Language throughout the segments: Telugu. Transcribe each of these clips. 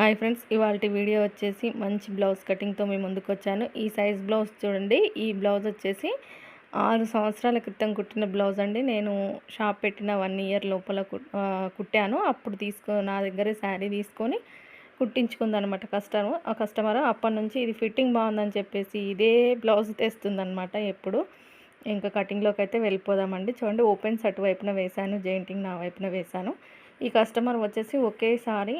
హాయ్ ఫ్రెండ్స్ ఇవాళ వీడియో వచ్చేసి మంచి బ్లౌజ్ కటింగ్తో మేము ముందుకు వచ్చాను ఈ సైజ్ బ్లౌజ్ చూడండి ఈ బ్లౌజ్ వచ్చేసి ఆరు సంవత్సరాల క్రితం కుట్టిన బ్లౌజ్ అండి. నేను షాప్ పెట్టిన వన్ ఇయర్ లోపల కుట్టాను. అప్పుడు తీసుకో నా దగ్గర శారీ తీసుకొని కుట్టించుకుందనమాట కస్టమర్ ఆ కస్టమర్ అప్పటి నుంచి ఇది ఫిట్టింగ్ బాగుందని చెప్పేసి ఇదే బ్లౌజ్ తెస్తుందనమాట ఎప్పుడు. ఇంకా కటింగ్లోకి అయితే వెళ్ళిపోదామండి. చూడండి ఓపెన్స్ అటువైపున వేశాను జెయింటింగ్ నా వైపున వేశాను. ఈ కస్టమర్ వచ్చేసి ఒకేసారి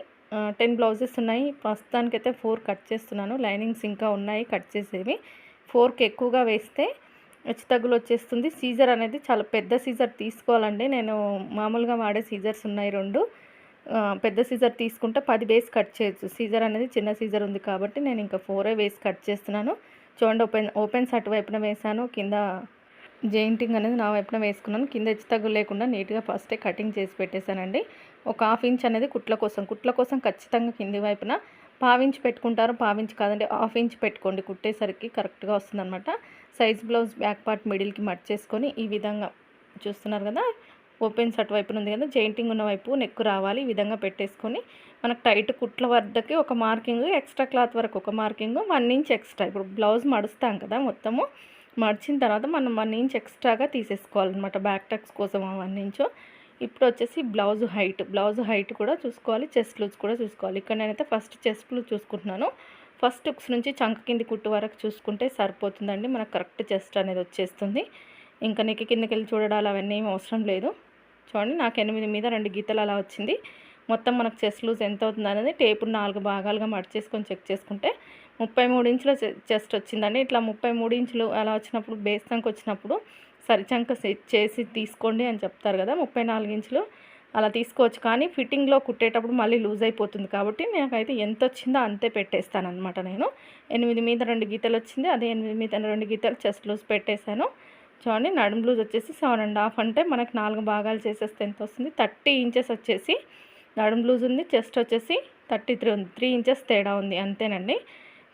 టెన్ బ్లౌజెస్ ఉన్నాయి. ప్రస్తుతానికైతే ఫోర్ కట్ చేస్తున్నాను. లైనింగ్స్ ఇంకా ఉన్నాయి కట్ చేసేవి. ఫోర్కి ఎక్కువగా వేస్తే తగ్గులు వచ్చేస్తుంది. సీజర్ అనేది చాలా పెద్ద సీజర్ తీసుకోవాలండి. నేను మామూలుగా వాడే సీజర్స్ ఉన్నాయి రెండు. పెద్ద సీజర్ తీసుకుంటే పది వేసి కట్ చేయొచ్చు. సీజర్ అనేది చిన్న సీజర్ ఉంది కాబట్టి నేను ఇంకా ఫోరే వేసి కట్ చేస్తున్నాను. చూడండి ఓపెన్ ఓపెన్స్ అటువైపున వేసాను కింద జెయింటింగ్ అనేది నా వైపున వేసుకున్నాను. కింద హెచ్చు తగ్గు లేకుండా నీట్గా ఫస్టే కటింగ్ చేసి పెట్టేశానండి. ఒక హాఫ్ ఇంచ్ అనేది కుట్ల కోసం కుట్ల కోసం ఖచ్చితంగా కింది వైపున పావించి పెట్టుకుంటారు. పావించి కాదండి హాఫ్ ఇంచ్ పెట్టుకోండి. కుట్టేసరికి కరెక్ట్గా వస్తుందన్నమాట. సైజ్ బ్లౌజ్ బ్యాక్ పార్ట్ మిడిల్కి మట్ చేసుకొని ఈ విధంగా చూస్తున్నారు కదా ఓపెన్స్ వైపున ఉంది కదా జెయింటింగ్ ఉన్న వైపు నెక్కు రావాలి. ఈ విధంగా పెట్టేసుకొని మనకు టైట్ కుట్ల వద్దకి ఒక మార్కింగ్ ఎక్స్ట్రా క్లాత్ వరకు ఒక మార్కింగ్ వన్ ఇంచ్ ఎక్స్ట్రా. ఇప్పుడు బ్లౌజ్ మడుస్తాం కదా మొత్తము. మర్చిన తర్వాత మనం వన్ ఇంచ్ ఎక్స్ట్రాగా తీసేసుకోవాలన్నమాట. బ్యాక్ టక్స్ కోసం వన్ ఇంచు. ఇప్పుడు వచ్చేసి బ్లౌజ్ హైట్. బ్లౌజ్ హైట్ కూడా చూసుకోవాలి. చెస్ట్ లూజ్ కూడా చూసుకోవాలి. ఇక్కడ నేనైతే ఫస్ట్ చెస్ట్ లూజ్ చూసుకుంటున్నాను. ఫస్ట్ ఉక్స్ నుంచి చంక కింది కుట్టు వరకు చూసుకుంటే సరిపోతుందండి. మనకు కరెక్ట్ చెస్ట్ అనేది వచ్చేస్తుంది. ఇంకా నెక్కి కిందకి వెళ్ళి చూడడాలు అవన్నీ ఏమి అవసరం లేదు. చూడండి నాకు ఎనిమిది మీద రెండు గీతలు అలా వచ్చింది. మొత్తం మనకు చెస్ట్ లూజ్ ఎంత అవుతుంది అనేది టేపు నాలుగు భాగాలుగా మడిచేసుకొని చెక్ చేసుకుంటే ముప్పై మూడు ఇంచుల చెస్ట్ వచ్చిందండి. ఇట్లా ముప్పై మూడు ఇంచులు అలా వచ్చినప్పుడు బేస్తంకి వచ్చినప్పుడు సరిచంక చేసి తీసుకోండి అని చెప్తారు కదా ముప్పై నాలుగు ఇంచులు అలా తీసుకోవచ్చు. కానీ ఫిట్టింగ్లో కుట్టేటప్పుడు మళ్ళీ లూజ్ అయిపోతుంది కాబట్టి నాకైతే ఎంత వచ్చిందో అంతే పెట్టేస్తాను అనమాట నేను. ఎనిమిది మీద రెండు గీతలు వచ్చింది అదే ఎనిమిది మీద రెండు గీతలు చెస్ట్ లూజ్ పెట్టేశాను. చూడండి నడుము లూజ్ వచ్చేసి సెవెన్ అండ్ హాఫ్ అంటే మనకు నాలుగు భాగాలు చేసేస్తే ఎంత వస్తుంది? థర్టీ ఇంచెస్ వచ్చేసి దాడం లూజ్ ఉంది చెస్ట్ వచ్చేసి థర్టీ త్రీ ఉంది. త్రీ ఇంచెస్ తేడా ఉంది అంతేనండి.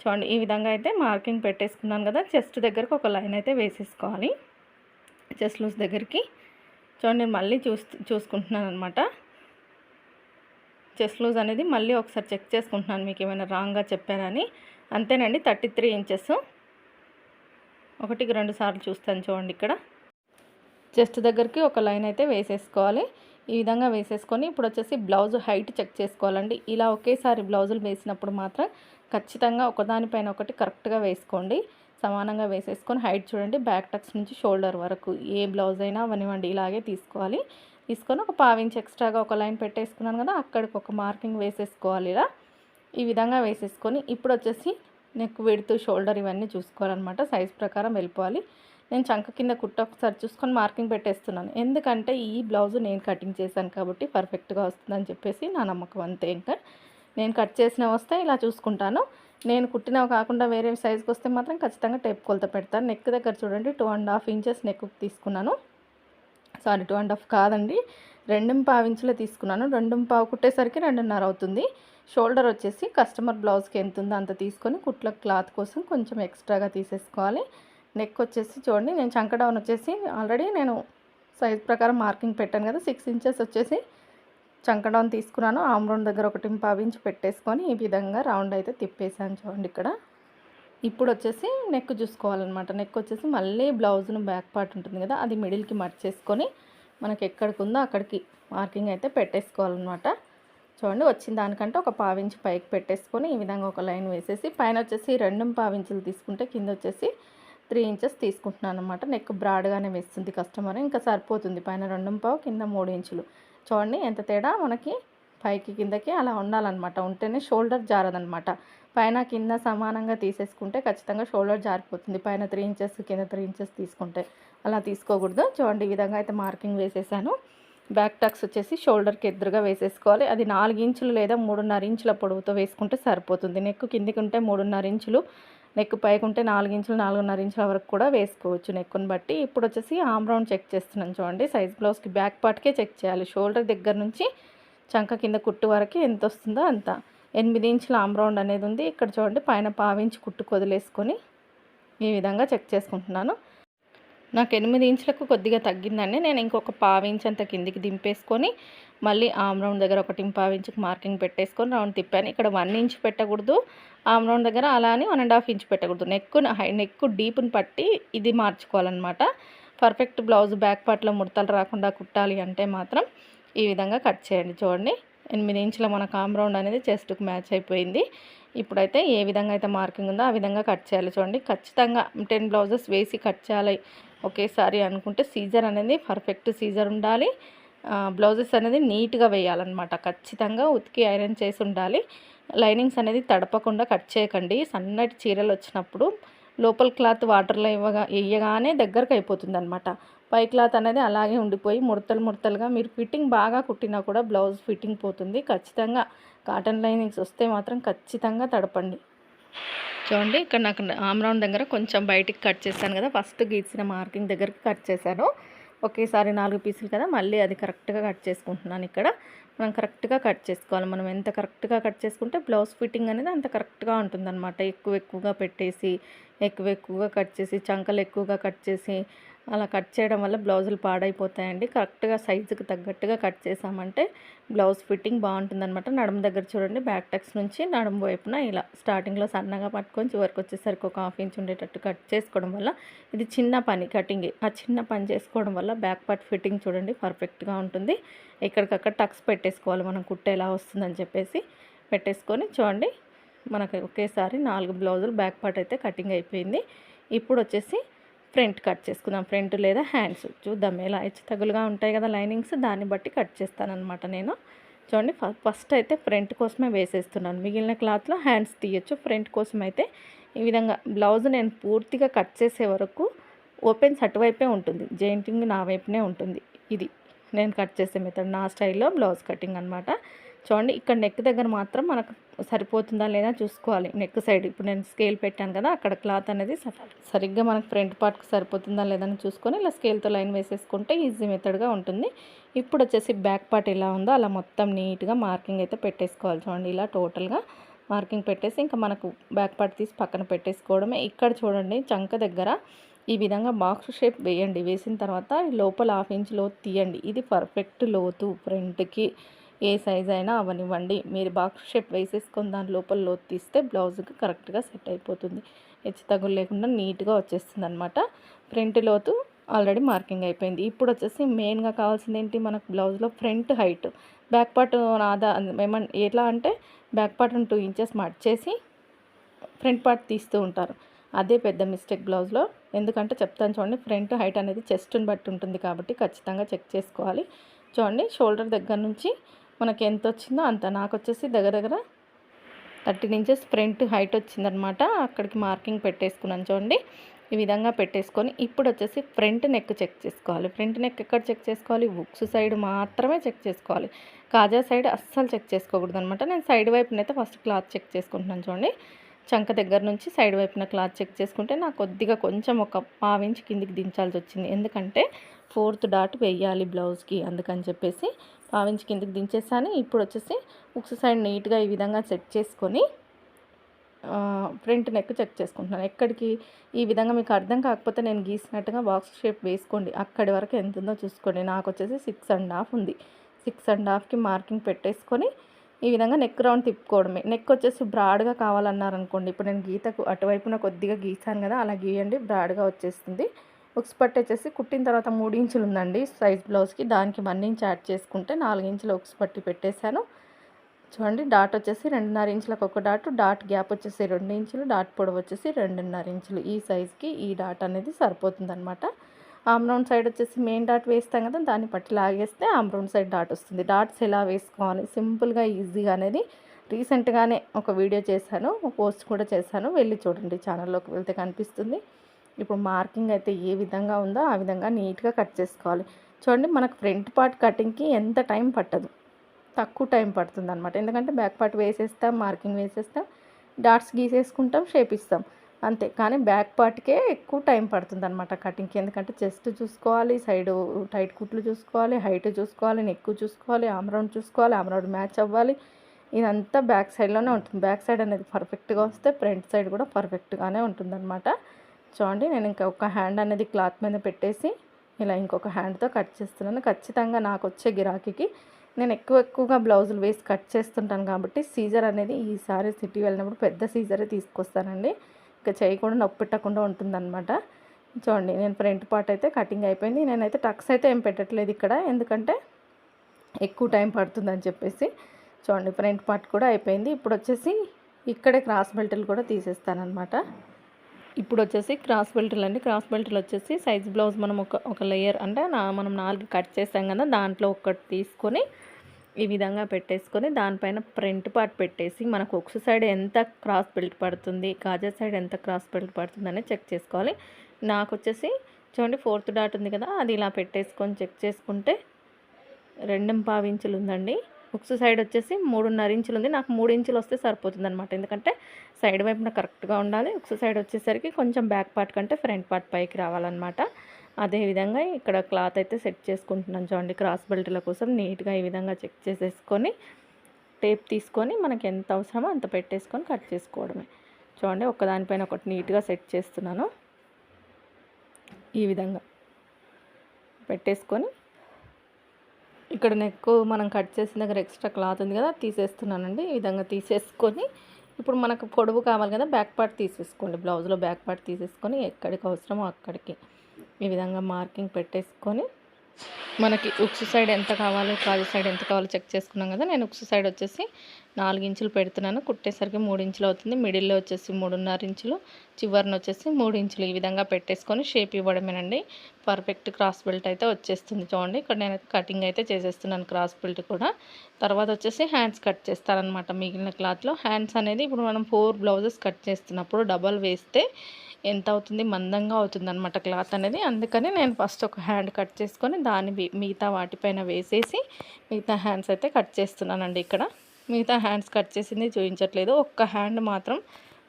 చూడండి ఈ విధంగా అయితే మార్కింగ్ పెట్టేసుకున్నాను కదా చెస్ట్ దగ్గరకు ఒక లైన్ అయితే వేసేసుకోవాలి. చెస్ట్ లూజ్ దగ్గరికి. చూడండి మళ్ళీ చూస్ చూసుకుంటున్నాను అనమాట చెస్ట్ లూజ్ అనేది మళ్ళీ ఒకసారి చెక్ చేసుకుంటున్నాను మీకు ఏమైనా రాంగ్గా చెప్పారని అంతేనండి థర్టీ త్రీ ఇంచెస్. ఒకటికి రెండు సార్లు చూస్తాను చూడండి ఇక్కడ. చెస్ట్ దగ్గరికి ఒక లైన్ అయితే వేసేసుకోవాలి. ఈ విధంగా వేసేసుకొని ఇప్పుడు వచ్చేసి బ్లౌజ్ హైట్ చెక్ చేసుకోవాలండి. ఇలా ఒకేసారి బ్లౌజులు వేసినప్పుడు మాత్రం ఖచ్చితంగా ఒకదానిపైన ఒకటి కరెక్ట్గా వేసుకోండి. సమానంగా వేసేసుకొని హైట్ చూడండి. బ్యాక్ టక్స్ నుంచి షోల్డర్ వరకు ఏ బ్లౌజ్ అయినా అవనివ్వండి. ఇలాగే తీసుకోవాలి. తీసుకొని ఒక పావించి ఎక్స్ట్రాగా ఒక లైన్ పెట్టేసుకున్నాను కదా అక్కడికి ఒక మార్కింగ్ వేసేసుకోవాలి ఇలా. ఈ విధంగా వేసేసుకొని ఇప్పుడు వచ్చేసి నెక్ విడుతూ షోల్డర్ ఇవన్నీ చూసుకోవాలన్నమాట. సైజ్ ప్రకారం వెళ్ళిపోవాలి. నేను చంక కింద కుట్ట ఒకసారి చూసుకొని మార్కింగ్ పెట్టేస్తున్నాను. ఎందుకంటే ఈ బ్లౌజ్ నేను కటింగ్ చేశాను కాబట్టి పర్ఫెక్ట్గా వస్తుందని చెప్పేసి నా నమ్మకం అంతే ఇంకా నేను కట్ చేసిన వస్తే ఇలా చూసుకుంటాను. నేను కుట్టినవి కాకుండా వేరే సైజుకి వస్తే మాత్రం ఖచ్చితంగా టేప్ కొలత పెడతాను. నెక్ దగ్గర చూడండి two and half inches neck తీసుకున్నాను. సారీ టూ అండ్ హాఫ్ కాదండి. రెండు పావు ఇంచులే తీసుకున్నాను. రెండు పావు కుట్టేసరికి రెండున్నర అవుతుంది. షోల్డర్ వచ్చేసి కస్టమర్ బ్లౌజ్కి ఎంత ఉందో అంత తీసుకొని కుట్ల క్లాత్ కోసం కొంచెం ఎక్స్ట్రాగా తీసేసుకోవాలి. నెక్ వచ్చేసి చూడండి నేను చంక డౌన్ వచ్చేసి ఆల్రెడీ నేను సైజ్ ప్రకారం మార్కింగ్ పెట్టాను కదా సిక్స్ ఇంచెస్ వచ్చేసి చంకడౌన్ తీసుకున్నాను. ఆమ్ దగ్గర ఒకటి పావించి పెట్టేసుకొని ఈ విధంగా రౌండ్ అయితే తిప్పేసాను చూడండి ఇక్కడ. ఇప్పుడు వచ్చేసి నెక్ చూసుకోవాలన్నమాట. నెక్ వచ్చేసి మళ్ళీ బ్లౌజ్ను బ్యాక్ పార్ట్ ఉంటుంది కదా అది మిడిల్కి మర్చేసుకొని మనకి ఎక్కడికి ఉందో అక్కడికి మార్కింగ్ అయితే పెట్టేసుకోవాలన్నమాట. చూడండి వచ్చిన దానికంటే ఒక పావించి పైకి పెట్టేసుకొని ఈ విధంగా ఒక లైన్ వేసేసి పైన వచ్చేసి రెండు పావించులు తీసుకుంటే కింద వచ్చేసి త్రీ ఇంచెస్ తీసుకుంటున్నాను అనమాట నెక్ బ్రాడ్గానే వేస్తుంది కస్టమర్. ఇంకా సరిపోతుంది. పైన రెండు పావు కింద మూడు ఇంచులు. చూడండి ఎంత తేడా? మనకి పైకి కిందకి అలా ఉండాలన్నమాట. ఉంటేనే షోల్డర్ జారదనమాట పైన కింద సమానంగా తీసేసుకుంటే ఖచ్చితంగా షోల్డర్ జారిపోతుంది. పైన త్రీ ఇంచెస్ కింద త్రీ ఇంచెస్ తీసుకుంటే అలా తీసుకోకూడదు. చూడండి ఈ విధంగా అయితే మార్కింగ్ వేసేసాను. బ్యాక్ టక్స్ వచ్చేసి షోల్డర్కి ఎదురుగా వేసేసుకోవాలి. అది నాలుగు ఇంచులు లేదా మూడున్నర ఇంచుల పొడవుతో వేసుకుంటే సరిపోతుంది. నెక్ కిందికి ఉంటే మూడున్నర ఇంచులు నెక్ పైకి ఉంటే నాలుగు ఇంచులు నాలుగున్నర ఇంచుల వరకు కూడా వేసుకోవచ్చు నెక్కుని బట్టి. ఇప్పుడు వచ్చేసి ఆమ్ రౌండ్ చెక్ చేస్తున్నాను చూడండి. సైజ్ బ్లౌజ్కి బ్యాక్ పార్ట్కే చెక్ చేయాలి. షోల్డర్ దగ్గర నుంచి చంక కింద కుట్టు వరకు ఎంత వస్తుందో అంత. ఎనిమిది ఇంచుల ఆమ్ రౌండ్ అనేది ఉంది. ఇక్కడ చూడండి పైన పావించి కుట్టు కొదిలేసుకొని ఈ విధంగా చెక్ చేసుకుంటున్నాను. నాకు ఎనిమిది ఇంచులకు కొద్దిగా తగ్గిందండి. నేను ఇంకొక పావు ఇంచ్ అంత కిందికి దింపేసుకొని మళ్ళీ ఆమ్ రౌండ్ దగ్గర ఒకటి పావు ఇంచుకి మార్కింగ్ పెట్టేసుకొని రౌండ్ తిప్పాను. ఇక్కడ వన్ ఇంచ్ పెట్టకూడదు. ఆమ్ రౌండ్ దగ్గర అలా అని వన్ అండ్ హాఫ్ ఇంచ్ పెట్టకూడదు. నెక్ హై నెక్ డీప్ని పట్టి ఇది మార్చుకోవాలన్నమాట. పర్ఫెక్ట్ బ్లౌజ్ బ్యాక్ పార్ట్లో ముడతలు రాకుండా కుట్టాలి అంటే మాత్రం ఈ విధంగా కట్ చేయండి. చూడండి ఎనిమిది ఇంచుల మన కామ్ రౌండ్ అనేది చెస్ట్కు మ్యాచ్ అయిపోయింది. ఇప్పుడైతే ఏ విధంగా అయితే మార్కింగ్ ఉందో ఆ విధంగా కట్ చేయాలి. చూడండి ఖచ్చితంగా టెన్ బ్లౌజెస్ వేసి కట్ చేయాలి. ఒకేసారి అనుకుంటే సీజర్ అనేది పర్ఫెక్ట్ సీజర్ ఉండాలి. బ్లౌజెస్ అనేది నీట్గా వేయాలన్నమాట. ఖచ్చితంగా ఉతికి ఐరన్ చేసి ఉండాలి. లైనింగ్స్ అనేది తడపకుండా కట్ చేయకండి. సన్నటి చీరలు వచ్చినప్పుడు లోపల క్లాత్ వాటర్లో ఇవ్వగా వేయగానే దగ్గరకు అయిపోతుంది అనమాట పై క్లాత్ అనేది అలాగే ఉండిపోయి ముడతలు ముడతలుగా మీరు ఫిట్టింగ్ బాగా కుట్టినా కూడా బ్లౌజ్ ఫిట్టింగ్ పోతుంది. ఖచ్చితంగా కాటన్ లైనింగ్స్ వస్తే మాత్రం ఖచ్చితంగా తడపండి. చూడండి ఇక్కడ నాకు ఆమ్రౌండ్ దగ్గర కొంచెం బయటికి కట్ చేశాను కదా. ఫస్ట్ గీసిన మార్కింగ్ దగ్గరికి కట్ చేశాను. ఒకేసారి నాలుగు పీసులు కదా మళ్ళీ అది కరెక్ట్గా కట్ చేసుకుంటున్నాను ఇక్కడ. మనం కరెక్ట్గా కట్ చేసుకోవాలి. మనం ఎంత కరెక్ట్గా కట్ చేసుకుంటే బ్లౌజ్ ఫిట్టింగ్ అనేది అంత కరెక్ట్గా ఉంటుందన్నమాట. ఎక్కువ ఎక్కువగా పెట్టేసి ఎక్కువ ఎక్కువగా కట్ చేసి చంకలు ఎక్కువగా కట్ చేసి అలా కట్ చేయడం వల్ల బ్లౌజులు పాడైపోతాయండి. కరెక్ట్గా సైజుకి తగ్గట్టుగా కట్ చేసామంటే బ్లౌజ్ ఫిట్టింగ్ బాగుంటుందన్నమాట. నడుము దగ్గర చూడండి బ్యాక్ టెక్స్ నుంచి నడుము వైపున ఇలా స్టార్టింగ్లో సన్నగా పట్టుకొని చివరికి వచ్చేసరికి ఒక హాఫ్ ఇంచ్ ఉండేటట్టు కట్ చేసుకోవడం వల్ల ఇది చిన్న పని కటింగ్. ఆ చిన్న పని చేసుకోవడం వల్ల బ్యాక్ పార్ట్ ఫిట్టింగ్ చూడండి పర్ఫెక్ట్గా ఉంటుంది. ఎక్కడికక్కడ టక్స్ పెట్టేసుకోవాలి మనం కుట్ట ఎలా వస్తుందని చెప్పేసి పెట్టేసుకొని చూడండి. మనకి ఒకేసారి నాలుగు బ్లౌజులు బ్యాక్ పార్ట్ అయితే కటింగ్ అయిపోయింది. ఇప్పుడు వచ్చేసి ఫ్రంట్ కట్ చేసుకుందాం. ఫ్రంట్ లేదా హ్యాండ్స్. చూద్దాం ఎలా హెచ్చు తగులుగా ఉంటాయి కదా లైనింగ్స్ దాన్ని బట్టి కట్ చేస్తానమాట నేను. చూడండి ఫస్ట్ అయితే ఫ్రంట్ కోసమే వేసేస్తున్నాను. మిగిలిన క్లాత్లో హ్యాండ్స్ తీయచ్చు. ఫ్రంట్ కోసం అయితే ఈ విధంగా బ్లౌజ్ నేను పూర్తిగా కట్ చేసే వరకు ఓపెన్స్ అటువైపే ఉంటుంది. జెయింటింగ్ నా వైపునే ఉంటుంది. ఇది నేను కట్ చేసే మెథడ్. నా స్టైల్లో బ్లౌజ్ కటింగ్ అనమాట చూడండి ఇక్కడ నెక్ దగ్గర మాత్రం మనకు సరిపోతుందా లేదా చూసుకోవాలి. నెక్ సైడ్ ఇప్పుడు నేను స్కేల్ పెట్టాను కదా అక్కడ క్లాత్ అనేది సరిగ్గా మనకు ఫ్రంట్ పార్ట్కి సరిపోతుందా లేదని చూసుకొని ఇలా స్కేల్తో లైన్ వేసేసుకుంటే ఈజీ మెథడ్గా ఉంటుంది. ఇప్పుడు వచ్చేసి బ్యాక్ పార్ట్ ఎలా ఉందో అలా మొత్తం నీట్గా మార్కింగ్ అయితే పెట్టేసుకోవాలి చూడండి. ఇలా టోటల్గా మార్కింగ్ పెట్టేసి ఇంకా మనకు బ్యాక్ పార్ట్ తీసి పక్కన పెట్టేసుకోవడమే. ఇక్కడ చూడండి చంక దగ్గర ఈ విధంగా బాక్స్ షేప్ వేయండి. వేసిన తర్వాత లోపల హాఫ్ ఇంచ్ లోతు తీయండి. ఇది పర్ఫెక్ట్ లోతు ఫ్రంట్కి. ఏ సైజ్ అయినా అవనివ్వండి. మీరు బాక్స్ షేప్ వేసేసుకొని దాని లోపల లోతు తీస్తే బ్లౌజ్కి కరెక్ట్గా సెట్ అయిపోతుంది. హెచ్చు తగులు లేకుండా నీట్గా వచ్చేస్తుంది అనమాట ఫ్రంట్ లోతు ఆల్రెడీ మార్కింగ్ అయిపోయింది. ఇప్పుడు వచ్చేసి మెయిన్గా కావాల్సింది ఏంటి? మనకు బ్లౌజ్లో ఫ్రంట్ హైట్. బ్యాక్ పార్ట్ ఆదా ఏమన్నా ఎట్లా అంటే బ్యాక్ పార్ట్ టూ ఇంచెస్ మర్చేసి ఫ్రంట్ పార్ట్ తీస్తూ ఉంటారు. అదే పెద్ద మిస్టేక్ బ్లౌజ్లో. ఎందుకంటే చెప్తాను చూడండి ఫ్రంట్ హైట్ అనేది చెస్ట్ని బట్టి ఉంటుంది కాబట్టి ఖచ్చితంగా చెక్ చేసుకోవాలి. చూడండి షోల్డర్ దగ్గర నుంచి మనకి ఎంత వచ్చిందో అంత. నాకు వచ్చేసి దగ్గర దగ్గర థర్టీన్ ఇంచెస్ ఫ్రంట్ హైట్ వచ్చిందనమాట. అక్కడికి మార్కింగ్ పెట్టేసుకున్నాను చూడండి. ఈ విధంగా పెట్టేసుకొని ఇప్పుడు వచ్చేసి ఫ్రంట్ నెక్ చెక్ చేసుకోవాలి. ఫ్రంట్ నెక్ ఎక్కడ చెక్ చేసుకోవాలి? బుక్స్ సైడ్ మాత్రమే చెక్ చేసుకోవాలి. కాజా సైడ్ అస్సలు చెక్ చేసుకోకూడదు అనమాట నేను సైడ్ వైపునైతే ఫస్ట్ క్లాత్ చెక్ చేసుకుంటున్నాను చూడండి. చంక దగ్గర నుంచి సైడ్ వైపున క్లాత్ చెక్ చేసుకుంటే నాకు కొద్దిగా కొంచెం ఒక పావించి కిందికి దించాల్సి వచ్చింది. ఎందుకంటే ఫోర్త్ డాట్ వేయాలి బ్లౌజ్కి అందుకని చెప్పేసి పావించి కిందికి దించేసాను. ఇప్పుడు వచ్చేసి ఉక్స్ సైడ్ నీట్గా ఈ విధంగా సెట్ చేసుకొని ఫ్రంట్ నెక్ చెక్ చేసుకుంటున్నాను. ఎక్కడికి ఈ విధంగా మీకు అర్థం కాకపోతే నేను గీసినట్టుగా బాక్స్ షేప్ వేసుకోండి. అక్కడి వరకు ఎంత ఉందో చూసుకోండి. నాకు వచ్చేసి సిక్స్ అండ్ హాఫ్ ఉంది. సిక్స్ అండ్ హాఫ్కి మార్కింగ్ పెట్టేసుకొని ఈ విధంగా నెక్ రౌండ్ తిప్పుకోవడమే. నెక్ వచ్చేసి బ్రాడ్గా కావాలన్నారనుకోండి ఇప్పుడు నేను గీతకు అటువైపున కొద్దిగా గీసాను కదా అలా గీయండి బ్రాడ్గా వచ్చేస్తుంది. ఉక్స్ పట్టు వచ్చేసి కుట్టిన తర్వాత మూడు ఇంచులు ఉందండి సైజ్ బ్లౌజ్కి దానికి వన్ ఇంచ్ యాడ్ చేసుకుంటే నాలుగు ఇంచులు ఉక్స్ పట్టి పెట్టేశాను. చూడండి డాట్ వచ్చేసి రెండున్నర ఇంచులకు ఒక డాట్ డాట్ గ్యాప్ వచ్చేసి రెండు ఇంచులు డాట్ పొడవు వచ్చేసి రెండున్నర ఇంచులు. ఈ సైజ్కి ఈ డాట్ అనేది సరిపోతుంది అనమాట ఆమ్రౌండ్ సైడ్ వచ్చేసి మెయిన్ డాట్ వేస్తాం కదా దాన్ని పట్టి లాగేస్తే ఆమ్రౌండ్ సైడ్ డాట్ వస్తుంది. డాట్స్ ఎలా వేసుకోవాలి? సింపుల్గా ఈజీగా అనేది రీసెంట్గానే ఒక వీడియో చేశాను పోస్ట్ కూడా చేశాను. వెళ్ళి చూడండి ఛానల్లోకి వెళ్తే కనిపిస్తుంది. ఇప్పుడు మార్కింగ్ అయితే ఏ విధంగా ఉందో ఆ విధంగా నీట్గా కట్ చేసుకోవాలి. చూడండి మనకు ఫ్రంట్ పార్ట్ కటింగ్కి ఎంత టైం పట్టదు. తక్కువ టైం పడుతుంది అనమాట ఎందుకంటే బ్యాక్ పార్ట్ వేసేస్తాం మార్కింగ్ వేసేస్తాం డాట్స్ గీసేసుకుంటాం షేప్ ఇస్తాం. అంతే. కానీ బ్యాక్ పార్ట్కే ఎక్కువ టైం పడుతుంది అనమాట కటింగ్కి. ఎందుకంటే చెస్ట్ చూసుకోవాలి సైడ్ టైట్ కుట్లు చూసుకోవాలి హైట్ చూసుకోవాలి నెక్ చూసుకోవాలి ఆమ్రౌండ్ చూసుకోవాలి ఆమ్రౌండ్ మ్యాచ్ అవ్వాలి. ఇదంతా బ్యాక్ సైడ్లోనే ఉంటుంది. బ్యాక్ సైడ్ అనేది పర్ఫెక్ట్గా వస్తే ఫ్రంట్ సైడ్ కూడా పర్ఫెక్ట్గానే ఉంటుందన్నమాట. చూడండి నేను ఇంకా ఒక హ్యాండ్ అనేది క్లాత్ మీద పెట్టేసి ఇలా ఇంకొక హ్యాండ్తో కట్ చేస్తున్నాను. ఖచ్చితంగా నాకు వచ్చే గిరాకీకి నేను ఎక్కువ ఎక్కువగా బ్లౌజులు వేసి కట్ చేస్తుంటాను కాబట్టి సీజర్ అనేది ఈసారి సిటీ వెళ్ళినప్పుడు పెద్ద సీజరే తీసుకొస్తానండి. ఇంకా చేయకుండా నొప్పి పెట్టకుండా ఉంటుందన్నమాట. చూడండి నేను ఫ్రంట్ పార్ట్ అయితే కటింగ్ అయిపోయింది. నేనైతే టక్స్ అయితే ఏం పెట్టట్లేదు ఇక్కడ. ఎందుకంటే ఎక్కువ టైం పడుతుందని చెప్పేసి. చూడండి ఫ్రంట్ పార్ట్ కూడా అయిపోయింది. ఇప్పుడు వచ్చేసి ఇక్కడే క్రాస్ బెల్ట్లు కూడా తీసేస్తానమాట ఇప్పుడు వచ్చేసి క్రాస్ బెల్టులు అండి. క్రాస్ బెల్టులు వచ్చేసి సైజ్ బ్లౌజ్ మనం ఒక ఒక లేయర్ అంటే నా మనం నాలుగు కట్ చేస్తాం కదా దాంట్లో ఒకటి తీసుకొని ఈ విధంగా పెట్టేసుకొని దానిపైన ఫ్రంట్ పార్ట్ పెట్టేసి మనకు ఒక సైడ్ ఎంత క్రాస్ బెల్ట్ పడుతుంది కాజా సైడ్ ఎంత క్రాస్ బెల్ట్ పడుతుందని చెక్ చేసుకోవాలి. నాకు వచ్చేసి చూడండి ఫోర్త్ డాట్ ఉంది కదా అది ఇలా పెట్టేసుకొని చెక్ చేసుకుంటే రెండు పావు ఇంచులు ఉందండి. ఉక్స్ సైడ్ వచ్చేసి మూడున్నర ఇంచులు ఉంది నాకు మూడు ఇంచులు వస్తే సరిపోతుంది అనమాట ఎందుకంటే సైడ్ వైపున కరెక్ట్గా ఉండాలి ఉక్స్ సైడ్ వచ్చేసరికి కొంచెం బ్యాక్ పార్ట్ కంటే ఫ్రంట్ పార్ట్ పైకి రావాలన్నమాట. అదేవిధంగా ఇక్కడ క్లాత్ అయితే సెట్ చేసుకుంటున్నాను చూడండి. క్రాస్ బెల్ట్ల కోసం నీట్గా ఈ విధంగా చెక్ చేసేసుకొని టేప్ తీసుకొని మనకి ఎంత అవసరమో అంత పెట్టేసుకొని కట్ చేసుకోవడమే. చూడండి ఒకదానిపైన ఒకటి నీట్గా సెట్ చేస్తున్నాను. ఈ విధంగా పెట్టేసుకొని ఇక్కడ నెక్ మనం కట్ చేసిన దగ్గర ఎక్స్ట్రా క్లాత్ ఉంది కదా తీసేస్తున్నానండి. ఈ విధంగా తీసేసుకొని ఇప్పుడు మనకు పొడవు కావాలి కదా బ్యాక్ పార్ట్ తీసేసుకోండి. బ్లౌజ్లో బ్యాక్ పార్ట్ తీసేసుకొని ఎక్కడికి అవసరమో అక్కడికి. ఈ విధంగా మార్కింగ్ పెట్టేసుకొని మనకి ఉక్సు సైడ్ ఎంత కావాలో కాజు సైడ్ ఎంత కావాలో చెక్ చేసుకున్నాం కదా నేను ఉక్సు సైడ్ వచ్చేసి నాలుగు ఇంచులు పెడుతున్నాను. కుట్టేసరికి మూడు ఇంచులు అవుతుంది. మిడిల్లో వచ్చేసి మూడున్నర ఇంచులు చివరిని వచ్చేసి మూడు ఇంచులు ఈ విధంగా పెట్టేసుకొని షేప్ ఇవ్వడమేనండి. పర్ఫెక్ట్ క్రాస్ బెల్ట్ అయితే వచ్చేస్తుంది చూడండి. ఇక్కడ నేనైతే కటింగ్ అయితే చేసేస్తున్నాను క్రాస్ బెల్ట్ కూడా. తర్వాత వచ్చేసి హ్యాండ్స్ కట్ చేస్తారనమాట మిగిలిన క్లాత్లో. హ్యాండ్స్ అనేది ఇప్పుడు మనం ఫోర్ బ్లౌజెస్ కట్ చేస్తున్నప్పుడు డబల్ వేస్తే ఎంత అవుతుంది మందంగా అవుతుంది అనమాట క్లాత్ అనేది. అందుకని నేను ఫస్ట్ ఒక హ్యాండ్ కట్ చేసుకొని దాన్ని మిగతా వాటిపైన వేసేసి మిగతా హ్యాండ్స్ అయితే కట్ చేస్తున్నానండి ఇక్కడ. మిగతా హ్యాండ్స్ కట్ చేసింది చూపించట్లేదు. ఒక్క హ్యాండ్ మాత్రం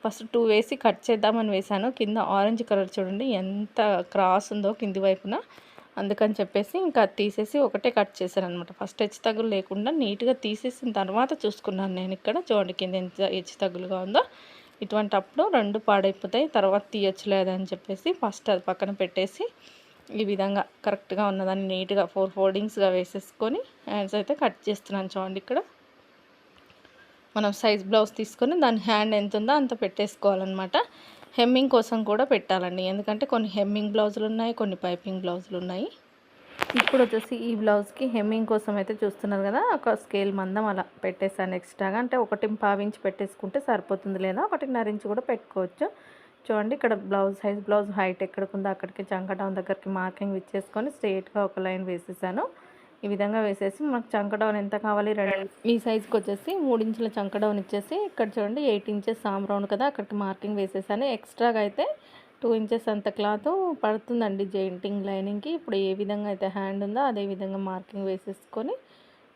ఫస్ట్ టూ వేసి కట్ చేద్దామని వేశాను. కింద ఆరెంజ్ కలర్ చూడండి ఎంత క్రాస్ ఉందో కింది వైపున. అందుకని చెప్పేసి ఇంకా తీసేసి ఒకటే కట్ చేశాను అనమాట ఫస్ట్ హెచ్చు తగ్గులు లేకుండా నీట్గా తీసేసిన తర్వాత చూసుకున్నాను నేను ఇక్కడ. చూడండి కింద ఎంత హెచ్చు తగ్గులుగా ఉందో. ఇటువంటి అప్పుడు రెండు పాడైపోతాయి తర్వాత తీయచ్చు లేదని చెప్పేసి ఫస్ట్ అది పక్కన పెట్టేసి ఈ విధంగా కరెక్ట్గా ఉన్నదాన్ని నీట్గా ఫోర్ ఫోల్డింగ్స్గా వేసేసుకొని హ్యాండ్స్ అయితే కట్ చేస్తున్నాను చూడండి ఇక్కడ. మనం సైజ్ బ్లౌజ్ తీసుకొని దాని హ్యాండ్ ఎంత ఉందో అంత పెట్టేసుకోవాలన్నమాట. హెమ్మింగ్ కోసం కూడా పెట్టాలండి. ఎందుకంటే కొన్ని హెమ్మింగ్ బ్లౌజులు ఉన్నాయి కొన్ని పైపింగ్ బ్లౌజులు ఉన్నాయి. ఇప్పుడు వచ్చేసి ఈ బ్లౌజ్కి హెమ్మింగ్ కోసం అయితే చూస్తున్నారు కదా ఒక స్కేల్ మందం అలా పెట్టేసాను ఎక్స్ట్రాగా. అంటే ఒకటి పావించి పెట్టేసుకుంటే సరిపోతుంది లేదా ఒకటి నరించి కూడా పెట్టుకోవచ్చు. చూడండి ఇక్కడ బ్లౌజ్ సైజ్ బ్లౌజ్ హైట్ ఎక్కడికి ఉందో అక్కడికి చంకటౌన్ దగ్గరికి మార్కింగ్ ఇచ్చేసుకొని స్ట్రేట్గా ఒక లైన్ వేసేసాను. ఈ విధంగా వేసేసి మనకు చంకడౌన్ ఎంత కావాలి రెండు? ఈ సైజ్కి వచ్చేసి మూడు ఇంచుల చంకడౌన్ ఇచ్చేసి ఇక్కడ చూడండి ఎయిట్ ఇంచెస్ సామ్ రౌండ్ కదా అక్కడికి మార్కింగ్ వేసేసాను. ఎక్స్ట్రాగా అయితే టూ ఇంచెస్ అంత క్లాత్ పడుతుందండి జెయింటింగ్ లైనింగ్కి. ఇప్పుడు ఏ విధంగా అయితే హ్యాండ్ ఉందో అదే విధంగా మార్కింగ్ వేసేసుకొని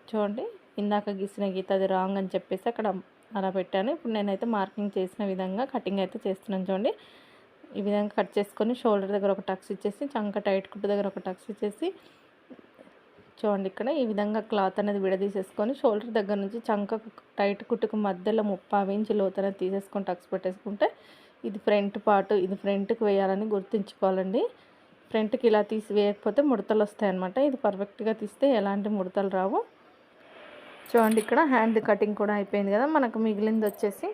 చూడండి ఇందాక గీసిన గీత అది రాంగ్ అని చెప్పేసి అక్కడ అలా పెట్టాను. ఇప్పుడు నేనైతే మార్కింగ్ చేసిన విధంగా కటింగ్ అయితే చేస్తున్నాను చూడండి. ఈ విధంగా కట్ చేసుకొని షోల్డర్ దగ్గర ఒక టక్స్ ఇచ్చేసి చంక టైట్ కుట్టు దగ్గర ఒక టక్స్ ఇచ్చేసి చూడండి ఇక్కడ ఈ విధంగా క్లాత్ అనేది విడదీసేసుకొని షోల్డర్ దగ్గర నుంచి చంక టైట్ కుట్టుకు మధ్యలో ముప్పై ఇంచు లోతన తీసేసుకొని టక్స్ పెట్టేసుకుంటే ఇది ఫ్రంట్ పార్ట్ ఇది ఫ్రంట్కి వేయాలని గుర్తుంచుకోవాలండి. ఫ్రంట్కి ఇలా తీసి వేయకపోతే ముడతలు వస్తాయి అనమాట ఇది పర్ఫెక్ట్గా తీస్తే ఎలాంటి ముడతలు రావు. చూడండి ఇక్కడ హ్యాండ్ కటింగ్ కూడా అయిపోయింది కదా మనకు మిగిలింది వచ్చేసి.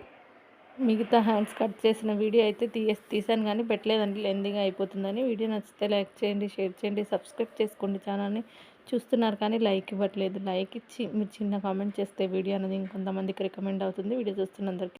మిగతా హ్యాండ్స్ కట్ చేసిన వీడియో అయితే తీసి తీసాను కానీ పెట్టలేదండి లెందిగా అయిపోతుందని. వీడియో నచ్చితే లైక్ చేయండి షేర్ చేయండి సబ్స్క్రైబ్ చేసుకోండి ఛానల్ని. చూస్తున్నారు కానీ లైక్ ఇవ్వట్లేదు. లైక్ ఇచ్చి మీరు చిన్న కామెంట్ చేస్తే వీడియో అనేది ఇంకొంతమందికి రికమెండ్ అవుతుంది. వీడియో చూస్తున్నందరికీ